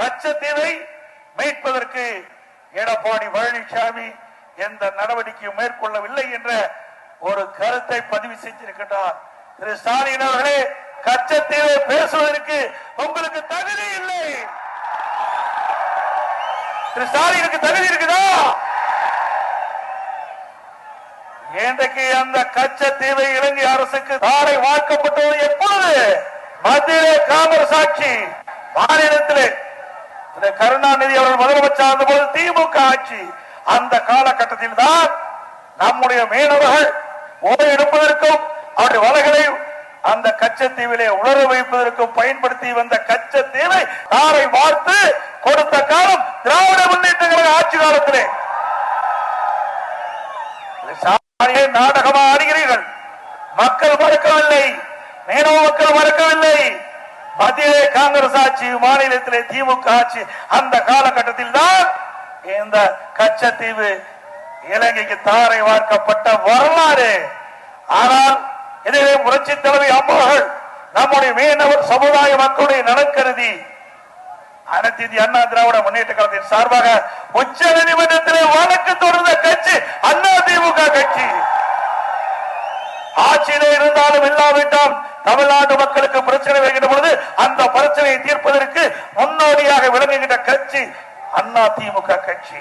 கச்சத்தீவை மீட்பதற்கு எடப்பாடி பழனிசாமி எந்த நடவடிக்கையும் மேற்கொள்ளவில்லை என்ற ஒரு கருத்தை பதிவு செஞ்சிருக்கின்றார். திரு ஸ்டாலின் அவர்களே கச்சத்தீவை பேசுவதற்கு உங்களுக்கு தகுதி இல்லை. திரு ஸ்டாலினுக்கு தகுதி இருக்குதா? இன்றைக்கு அந்த கச்சத்தீவை இலங்கை அரசுக்கு தாரை வார்க்கப்பட்டது எப்பொழுது? மத்திய காங்கிரஸ் ஆட்சி மாநிலத்தில் இந்த கருணாநிதி அவர்கள் முதலமைச்சர் இருந்தபோது திமுக ஆட்சி. அந்த காலகட்டத்தில் தான் நம்முடைய மீனவர்கள் ஓய்வு எடுப்பதற்கும் அவருடைய வலைகளை அந்த கச்சத்தீவிலே உணர வைப்பதற்கும் பயன்படுத்தி வந்த கச்சத்தீவை தாரை வார்த்து கொடுத்த காலம் திராவிட முன்னேற்ற கழக ஆட்சி காலத்திலே. நாடகமா ஆடுகிறீர்கள். மக்கள் மறுக்கவில்லை. மீனவ மக்கள் மறுக்கவில்லை. மத்தியிலே காங்கிரஸ் ஆட்சி மாநிலத்திலே திமுக ஆட்சி அந்த காலகட்டத்தில் தான் இந்த கச்சத்தீவு இலங்கைக்கு தாரை வார்க்கப்பட்ட வரலாறு. ஆனால் இதிலே புரட்சி தலைவி அம்மார்கள் நம்முடைய மீனவர் சமுதாய மக்களுடைய நலக்கருதி அனைத்து இந்திய அண்ணா திராவிட முன்னேற்ற கழகத்தின் சார்பாக உச்ச நீதிமன்றத்திலே வழக்கு தொடர்ந்த கட்சி அண்ணா திமுக கட்சி. ஆட்சியிலே இருந்தாலும் இல்லாவிட்டால் தமிழ்நாட்டு மக்களுக்கு பிரச்சனை வருகின்ற கட்சி அண்ணா திமுக கட்சி.